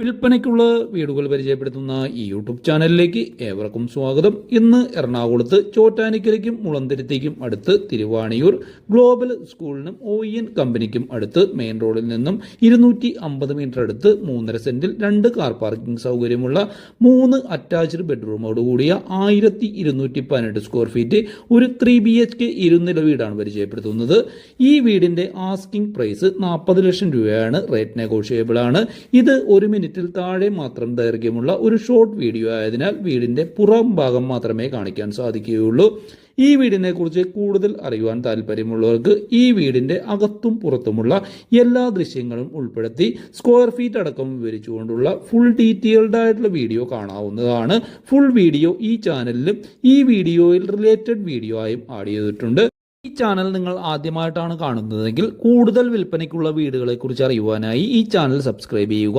വിൽപ്പനയ്ക്കുള്ള വീടുകൾ പരിചയപ്പെടുത്തുന്ന ഈ യൂട്യൂബ് ചാനലിലേക്ക് ഏവർക്കും സ്വാഗതം. ഇന്ന് എറണാകുളത്ത് ചോറ്റാനിക്കരയ്ക്കും മുളന്തിരുത്തേക്കും അടുത്ത് തിരുവാണിയൂർ ഗ്ലോബൽ സ്കൂളിനും ഒ എൻ കമ്പനിക്കും അടുത്ത് മെയിൻ റോഡിൽ നിന്നും ഇരുന്നൂറ്റി അമ്പത് മീറ്റർ അടുത്ത് മൂന്നര സെന്റിൽ രണ്ട് കാർ പാർക്കിംഗ് സൗകര്യമുള്ള മൂന്ന് അറ്റാച്ച്ഡ് ബെഡ്റൂമോട് കൂടിയ ആയിരത്തി ഇരുന്നൂറ്റി പതിനെട്ട് സ്ക്വയർ ഫീറ്റ് ഒരു ത്രീ ബി എച്ച് കെ ഇരുനില വീടാണ് പരിചയപ്പെടുത്തുന്നത്. ഈ വീടിന്റെ ആസ്കിംഗ് പ്രൈസ് നാൽപ്പത് ലക്ഷം രൂപയാണ്. റേറ്റ് നെഗോഷിയബിൾ ആണ് ഇത് ഒരു മിനിറ്റിൽ താഴെ മാത്രം ദൈർഘ്യമുള്ള ഒരു ഷോർട്ട് വീഡിയോ ആയതിനാൽ വീടിന്റെ പുറം ഭാഗം മാത്രമേ കാണിക്കാൻ സാധിക്കുകയുള്ളൂ. ഈ വീടിനെ കുറിച്ച് കൂടുതൽ അറിയുവാൻ താല്പര്യമുള്ളവർക്ക് ഈ വീടിന്റെ അകത്തും പുറത്തുമുള്ള എല്ലാ ദൃശ്യങ്ങളും ഉൾപ്പെടുത്തി സ്ക്വയർ ഫീറ്റ് അടക്കം വിവരിച്ചുകൊണ്ടുള്ള ഫുൾ ഡീറ്റെയിൽഡ് ആയിട്ടുള്ള വീഡിയോ കാണാവുന്നതാണ്. ഫുൾ വീഡിയോ ഈ ചാനലിലും ഈ വീഡിയോയിൽ റിലേറ്റഡ് വീഡിയോ ആയും ആഡ് ചെയ്തിട്ടുണ്ട്. ഈ ചാനൽ നിങ്ങൾ ആദ്യമായിട്ടാണ് കാണുന്നതെങ്കിൽ കൂടുതൽ വിൽപ്പനയ്ക്കുള്ള വീടുകളെക്കുറിച്ച് അറിയുവാനായി ഈ ചാനൽ സബ്സ്ക്രൈബ് ചെയ്യുക.